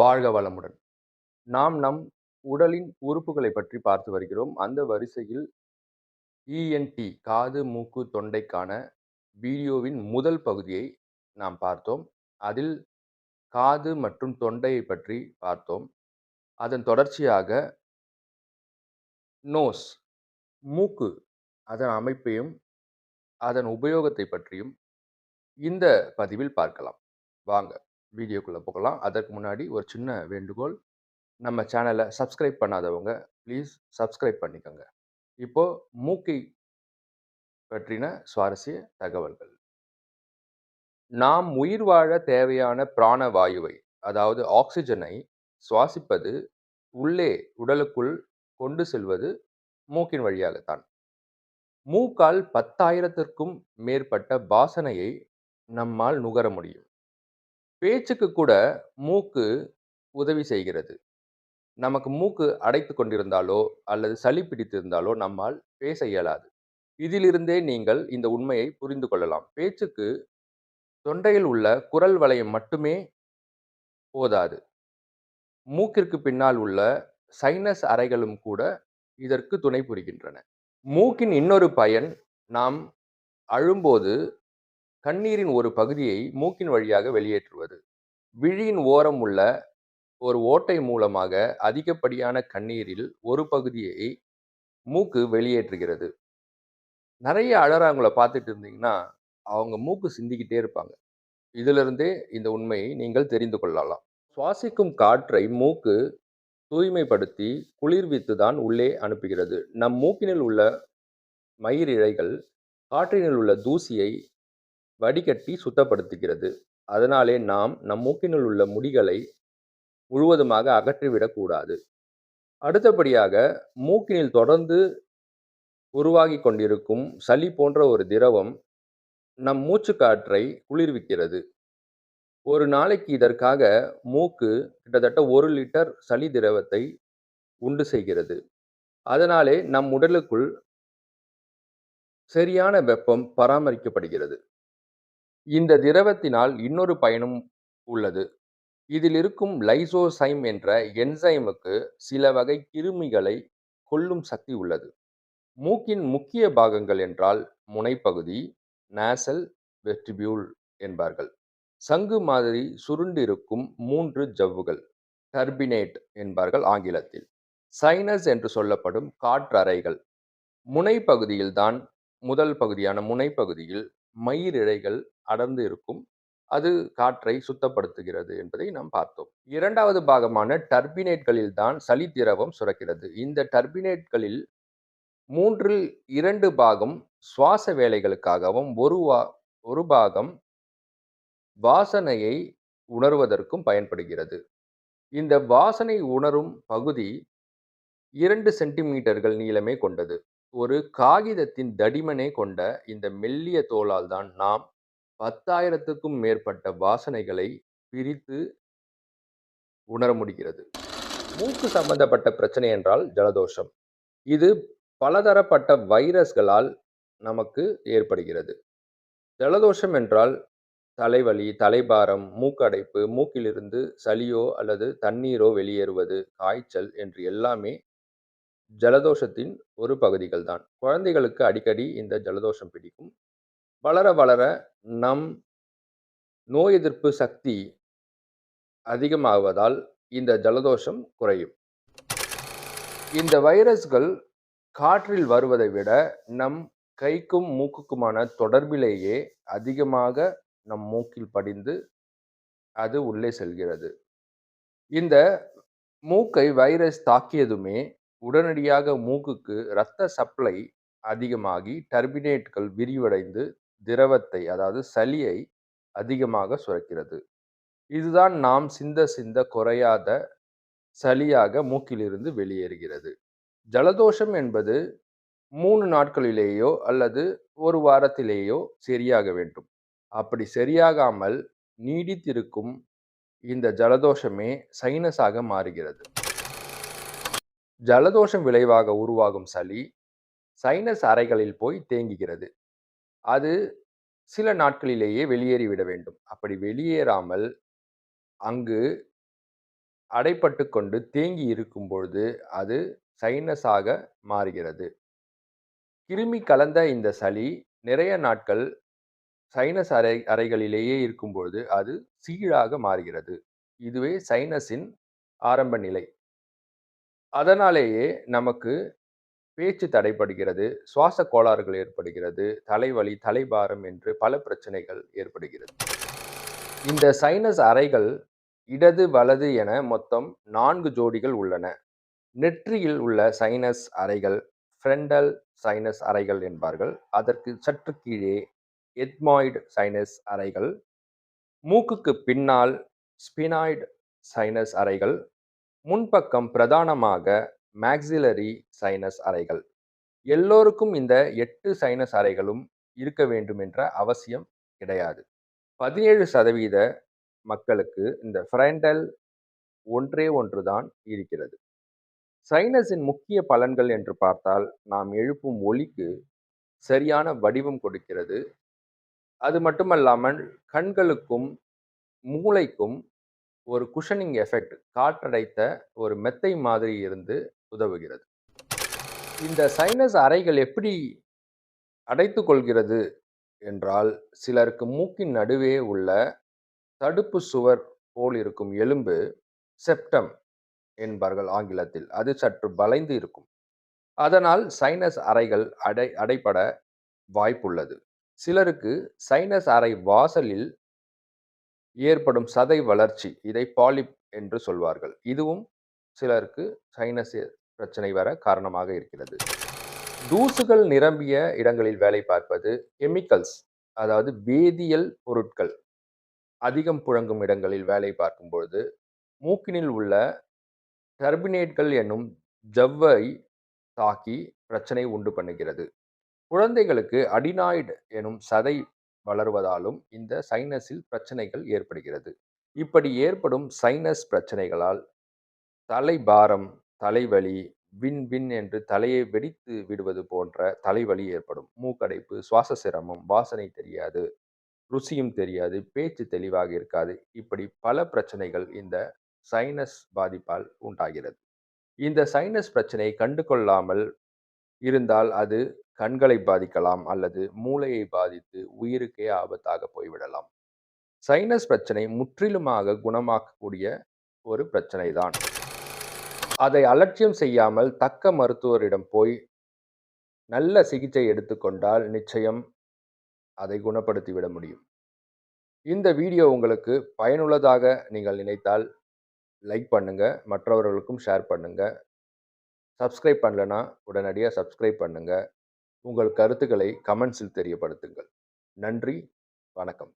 வாழ்க வளமுடன். நாம் நம் உடலின் உறுப்புகளை பற்றி பார்த்து வருகிறோம். அந்த வரிசையில் இஎன்டி காது மூக்கு தொண்டைக்கான வீடியோவின் முதல் பகுதியை நாம் பார்த்தோம். அதில் காது மற்றும் தொண்டையை பற்றி பார்த்தோம். அதன் தொடர்ச்சியாக நோஸ் மூக்கு அதன் அமைப்பையும் அதன் உபயோகத்தை பற்றியும் இந்த பதிவில் பார்க்கலாம். வாங்க. வீடியோக்குள்ளே போகலாம். அதற்கு முன்னாடி ஒரு சின்ன வேண்டுகோள். நம்ம சேனலை சப்ஸ்கிரைப் பண்ணாதவங்க ப்ளீஸ் சப்ஸ்கிரைப் பண்ணிக்கோங்க. இப்போது மூக்கை பற்றின சுவாரஸ்ய தகவல்கள். நாம் உயிர் வாழ தேவையான பிராண வாயுவை அதாவது ஆக்சிஜனை சுவாசிப்பது உள்ளே உடலுக்குள் கொண்டு செல்வது மூக்கின் வழியாகத்தான். மூக்கால் பத்தாயிரத்திற்கும் மேற்பட்ட வாசனையை நம்மால் நுகர முடியும். பேச்சுக்கு கூட மூக்கு உதவி செய்கிறது. நமக்கு மூக்கு அடைத்து கொண்டிருந்தாலோ அல்லது சளி பிடித்திருந்தாலோ நம்மால் பேச இயலாது. இதிலிருந்தே நீங்கள் இந்த உண்மையை புரிந்து கொள்ளலாம். பேச்சுக்கு தொண்டையில் உள்ள குரல் வளையம் மட்டுமே போதாது. மூக்கிற்கு பின்னால் உள்ள சைனஸ் அறைகளும் கூட இதற்கு துணை புரிகின்றன. மூக்கின் இன்னொரு பயன் நாம் அழும்போது கண்ணீரின் ஒரு பகுதியை மூக்கின் வழியாக வெளியேற்றுவது. விழியின் ஓரம் உள்ள ஒரு ஓட்டை மூலமாக அதிகப்படியான கண்ணீரில் ஒரு பகுதியை மூக்கு வெளியேற்றுகிறது. நிறைய அழறவங்களை பார்த்துட்டு இருந்தீங்கன்னா அவங்க மூக்கு சிந்திக்கிட்டே இருப்பாங்க. இதிலிருந்தே இந்த உண்மையை நீங்கள் தெரிந்து கொள்ளலாம். சுவாசிக்கும் காற்றை மூக்கு தூய்மைப்படுத்தி குளிர்வித்து தான் உள்ளே அனுப்புகிறது. நம் மூக்கினில் உள்ள மயிரிழைகள் காற்றினில் உள்ள தூசியை வடிகட்டி சுத்தப்படுத்துகிறது. அதனாலே நாம் நம் மூக்கினுள் உள்ள முடிகளை முழுவதுமாக அகற்றிவிடக்கூடாது. அடுத்தபடியாக மூக்கினில் தொடர்ந்து உருவாகி கொண்டிருக்கும் சளி போன்ற ஒரு திரவம் நம் மூச்சு காற்றை குளிர்விக்கிறது. ஒரு நாளைக்கு இதற்காக மூக்கு கிட்டத்தட்ட ஒரு லிட்டர் சளி திரவத்தை உண்டு செய்கிறது. அதனாலே நம் உடலுக்குள் சரியான வெப்பம் பராமரிக்கப்படுகிறது. இந்த திரவத்தினால் இன்னொரு பயனும் உள்ளது. இதில் இருக்கும் லைசோசைம் என்ற என்சைமுக்கு சில வகை கிருமிகளை கொல்லும் சக்தி உள்ளது. மூக்கின் முக்கிய பாகங்கள் என்றால் முனைப்பகுதி நேசல் வெஸ்டிபியூல் என்பார்கள். சங்கு மாதிரி சுருண்டிருக்கும் மூன்று ஜவ்வுகள் டர்பினேட் என்பார்கள் ஆங்கிலத்தில். சைனஸ் என்று சொல்லப்படும் காற்றறைகள். முனைப்பகுதியில்தான் முதல் பகுதியான முனைப்பகுதியில் மயிரிழைகள் அடர்ந்து இருக்கும். அது காற்றை சுத்தப்படுத்துகிறது என்பதை நாம் பார்த்தோம். இரண்டாவது பாகமான டர்பினேட்களில் தான் சளி திரவம் சுரக்கிறது. இந்த டர்பினேட்களில் மூன்றில் இரண்டு பாகம் சுவாச வேலைகளுக்காகவும் ஒரு வா ஒரு பாகம் வாசனையை உணர்வதற்கும் பயன்படுகிறது. இந்த வாசனை உணரும் பகுதி இரண்டு சென்டிமீட்டர்கள் நீளமே கொண்டது. ஒரு காகிதத்தின் தடிமனை கொண்ட இந்த மெல்லிய தோலால் தான் நாம் பத்தாயிரத்துக்கும் மேற்பட்ட வாசனைகளை பிரித்து உணர முடிகிறது. மூக்கு சம்பந்தப்பட்ட பிரச்சனை என்றால் ஜலதோஷம். இது பலதரப்பட்ட வைரஸ்களால் நமக்கு ஏற்படுகிறது. ஜலதோஷம் என்றால் தலைவலி தலைபாரம் மூக்கடைப்பு மூக்கிலிருந்து சளியோ அல்லது தண்ணீரோ வெளியேறுவது காய்ச்சல் என்று எல்லாமே ஜலதோஷத்தின் ஒரு பகுதிகள் தான் குழந்தைகளுக்கு அடிக்கடி இந்த ஜலதோஷம் பிடிக்கும். வளர வளர நம் நோய் எதிர்ப்பு சக்தி அதிகமாவதால் இந்த ஜலதோஷம் குறையும். இந்த வைரஸ்கள் காற்றில் வருவதை விட நம் கைக்கும் மூக்குக்குமான தொடர்பிலேயே அதிகமாக நம் மூக்கில் படிந்து அது உள்ளே செல்கிறது. இந்த மூக்கை வைரஸ் தாக்கியதுமே உடனடியாக மூக்குக்கு இரத்த சப்ளை அதிகமாகி டர்பினேட்கள் விரிவடைந்து திரவத்தை அதாவது சளியை அதிகமாக சுரக்கிறது. இதுதான் நாம் சிந்த சிந்த குறையாத சளியாக மூக்கிலிருந்து வெளியேறுகிறது. ஜலதோஷம் என்பது மூணு நாட்களிலேயோ அல்லது ஒரு வாரத்திலேயோ சரியாக வேண்டும். அப்படி சரியாகாமல் நீடித்திருக்கும் இந்த ஜலதோஷமே சைனஸாக மாறுகிறது. ஜலதோஷம் விளைவாக உருவாகும் சளி சைனஸ் அறைகளில் போய் தேங்குகிறது. அது சில நாட்களிலேயே வெளியேறிவிட வேண்டும் அப்படி வெளியேறாமல் அங்கு அடைபட்டுக் கொண்டு தேங்கி இருக்கும் பொழுது அது சைனஸாக மாறுகிறது. கிருமி கலந்த இந்த சளி நிறைய நாட்கள் சைனஸ் அறை அறைகளிலேயே இருக்கும்பொழுது அது சீழாக மாறுகிறது. இதுவே சைனஸின் ஆரம்ப நிலை. அதனாலேயே நமக்கு பேச்சு தடைபடுகிறது, சுவாச கோளாறுகள் ஏற்படுகிறது, தலைவலி, தலைபாரம் என்று பல பிரச்சனைகள் ஏற்படுகிறது. இந்த சைனஸ் அறைகள் இடது, வலது என மொத்தம் நான்கு ஜோடிகள் உள்ளன. நெற்றியில் உள்ள சைனஸ் அறைகள் ஃப்ரெண்டல் சைனஸ் அறைகள் என்பார்கள். அதற்கு சற்று கீழே எத்மாய்டு சைனஸ் அறைகள், மூக்குக்கு பின்னால் ஸ்பினாய்டு சைனஸ் அறைகள், முன்பக்கம் பிரதானமாக மேக்ஸிலரி சைனஸ் அறைகள். எல்லோருக்கும் இந்த எட்டு சைனஸ் அறைகளும் இருக்க வேண்டும் என்ற அவசியம் கிடையாது. பதினேழு சதவீத மக்களுக்கு இந்த ஃப்ரெண்டல் ஒன்றே ஒன்று தான் இருக்கிறது. சைனஸின் முக்கிய பலன்கள் என்று பார்த்தால், நாம் எழுப்பும் ஒலிக்கு சரியான வடிவம் கொடுக்கிறது. அது மட்டுமல்லாமல் கண்களுக்கும், மூளைக்கும் ஒரு குஷனிங் எஃபெக்ட் காற்றடைத்த ஒரு மெத்தை மாதிரி இருந்து உதவுகிறது. இந்த சைனஸ் அறைகள் எப்படி அடைத்து கொள்கிறது என்றால், சிலருக்கு மூக்கின் நடுவே உள்ள தடுப்பு சுவர் போல் இருக்கும் எலும்பு செப்டம் என்பார்கள் ஆங்கிலத்தில். அது சற்று வளைந்து இருக்கும். அதனால் சைனஸ் அறைகள் அடை அடைபட வாய்ப்புள்ளது. சிலருக்கு சைனஸ் அறை வாசலில் ஏற்படும் சதை வளர்ச்சி, இதை பாலிப் என்று சொல்வார்கள். இதுவும் சிலருக்கு சைனஸ் பிரச்சனை வர காரணமாக இருக்கிறது. தூசுகள் நிரம்பிய இடங்களில் வேலை பார்ப்பது, கெமிக்கல்ஸ் அதாவது வேதியியல் பொருட்கள் அதிகம் புழங்கும் இடங்களில் வேலை பார்க்கும் பொழுது, மூக்கினில் உள்ள டர்பினேட்கள் என்னும் ஜவ்வை தாக்கி பிரச்சனை உண்டு பண்ணுகிறது. குழந்தைகளுக்கு அடினாய்டு எனும் சதை வளருவதாலும் இந்த சைனஸில் பிரச்சனைகள் ஏற்படுகிறது. இப்படி ஏற்படும் சைனஸ் பிரச்சனைகளால் தலைபாரம், தலைவலி, வின் வின் என்று தலையை வெடித்து விடுவது போன்ற தலைவலி ஏற்படும். மூக்கடைப்பு, சுவாச சிரமம், வாசனை தெரியாது, ருசியும் தெரியாது, பேச்சு தெளிவாக இருக்காது. இப்படி பல பிரச்சனைகள் இந்த சைனஸ் பாதிப்பால் உண்டாகிறது. இந்த சைனஸ் பிரச்சனையை கண்டுகொள்ளாமல் இருந்தால் அது கண்களை பாதிக்கலாம் அல்லது மூளையை பாதித்து உயிருக்கே ஆபத்தாக போய்விடலாம். சைனஸ் பிரச்சனை முற்றிலுமாக குணமாக்கக்கூடிய ஒரு பிரச்சனை தான். அதை அலட்சியம் செய்யாமல் தக்க மருத்துவரிடம் போய் நல்ல சிகிச்சை எடுத்துக்கொண்டால் நிச்சயம் அதை குணப்படுத்தி விட முடியும். இந்த வீடியோ உங்களுக்கு பயனுள்ளதாக நீங்கள் நினைத்தால் லைக் பண்ணுங்க, மற்றவர்களுக்கும் ஷேர் பண்ணுங்க. சப்ஸ்கிரைப் பண்ணலனா உடனடியாக சப்ஸ்கிரைப் பண்ணுங்க. உங்கள் கருத்துக்களை கமெண்ட்ஸில் தெரியப்படுத்துங்கள். நன்றி, வணக்கம்.